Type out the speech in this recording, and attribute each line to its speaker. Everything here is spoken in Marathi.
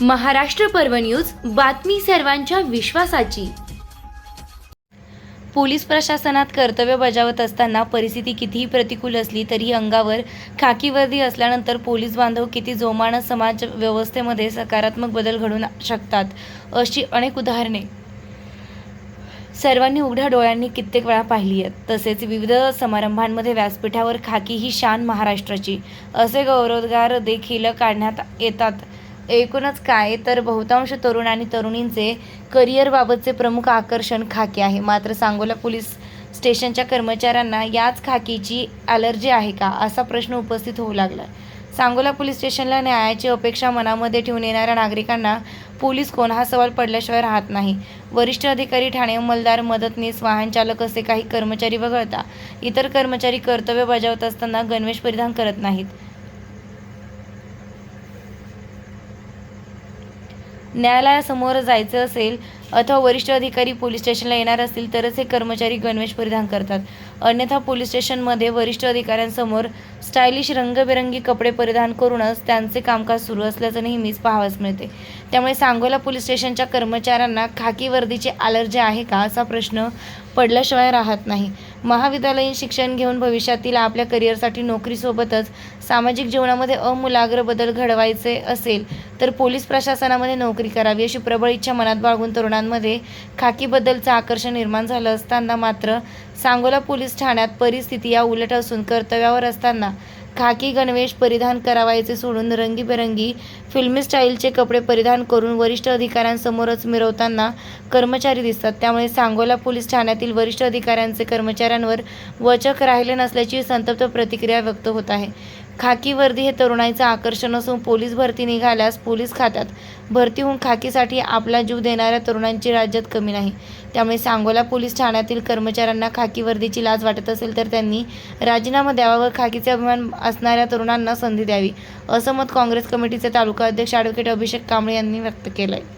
Speaker 1: महाराष्ट्र पर्व न्यूज बातमी सर्वांच्या विश्वासाची. पोलीस प्रशासनात कर्तव्य बजावत असताना परिस्थिती कितीही प्रतिकूल असली तरी अंगावर खाकी वर्दी असल्यानंतर पोलीस बांधव किती जोमानं समाज व्यवस्थेमध्ये सकारात्मक बदल घडवून शकतात अशी अनेक उदाहरणे. सर्वांनी उघड्या डोळ्यांनी कित्येक वेळा पाहिली आहेत. तसेच विविध समारंभांमध्ये व्यासपीठावर खाकी ही शान महाराष्ट्राची. असे गौरवोद्गार देखील काढण्यात येतात. एकूणच काय तर बहुतांश तरुण आणि तरुणींचे करिअरबाबतचे प्रमुख आकर्षण खाकी आहे. मात्र सांगोला पोलीस स्टेशनच्या कर्मचाऱ्यांना याच खाकीची ॲलर्जी आहे का? असा प्रश्न उपस्थित होऊ लागला. सांगोला पोलीस स्टेशनला न्यायाची अपेक्षा मनामध्ये ठेवून येणाऱ्या नागरिकांना पोलीस कोण हा सवाल पडल्याशिवाय राहत नाही. वरिष्ठ अधिकारी ठाणे अंमलदार मदतनीस वाहन चालक असे काही कर्मचारी वगळता इतर कर्मचारी कर्तव्य बजावत असताना गणवेश परिधान करत नाहीत. न्यायालयासमोर जायचं असेल अथवा वरिष्ठ अधिकारी पोलीस स्टेशनला येणार असतील तरच हे कर्मचारी गणवेश परिधान करतात. अन्यथा पोलीस स्टेशनमध्ये वरिष्ठ अधिकाऱ्यांसमोर स्टायलिश रंगबेरंगी कपडे परिधान करूनच त्यांचे कामकाज सुरू असल्याचं नेहमीच पाहावयास मिळते. त्यामुळे सांगोला पोलीस स्टेशनच्या कर्मचाऱ्यांना खाकी वर्दीची अलर्जी आहे का असा प्रश्न पडल्याशिवाय राहत नाही. महाविद्यालयीन शिक्षण घेऊन भविष्यातील आपल्या करिअरसाठी नोकरीसोबतच सामाजिक जीवनामध्ये अमूलाग्र बदल घडवायचे असेल तर पोलीस प्रशासनामध्ये नोकरी करावी अशी प्रबळ इच्छा मनात बाळगून तरुणांमध्ये खाकीबद्दलचं आकर्षण निर्माण झालं असताना मात्र सांगोला पोलीस ठाण्यात परिस्थिती या उलट असून कर्तव्यावर असताना खाकी गणवेश परिधान करावायचे सोडून रंगीबेरंगी फिल्मी स्टाईलचे कपडे परिधान करून वरिष्ठ अधिकाऱ्यांसमोरच मिरवताना कर्मचारी दिसतात. त्यामुळे सांगोला पोलीस ठाण्यातील वरिष्ठ अधिकाऱ्यांचे कर्मचाऱ्यांवर वचक राहिले नसल्याची संतप्त प्रतिक्रिया व्यक्त होत आहे. खाकी वर्दी हे तरुणाईचं आकर्षण असून पोलीस भरती निघाल्यास पोलीस खात्यात भरती होऊन खाकीसाठी आपला जीव देणाऱ्या तरुणांची राज्यात कमी नाही. त्यामुळे सांगोला पोलीस ठाण्यातील कर्मचाऱ्यांना खाकी वर्दीची लाज वाटत असेल तर त्यांनी राजीनामा द्यावा व खाकीचे अभिमान असणाऱ्या तरुणांना संधी द्यावी असं मत काँग्रेस कमिटीचे तालुका अध्यक्ष ॲडव्होकेट अभिषेक कांबळे यांनी व्यक्त केलं आहे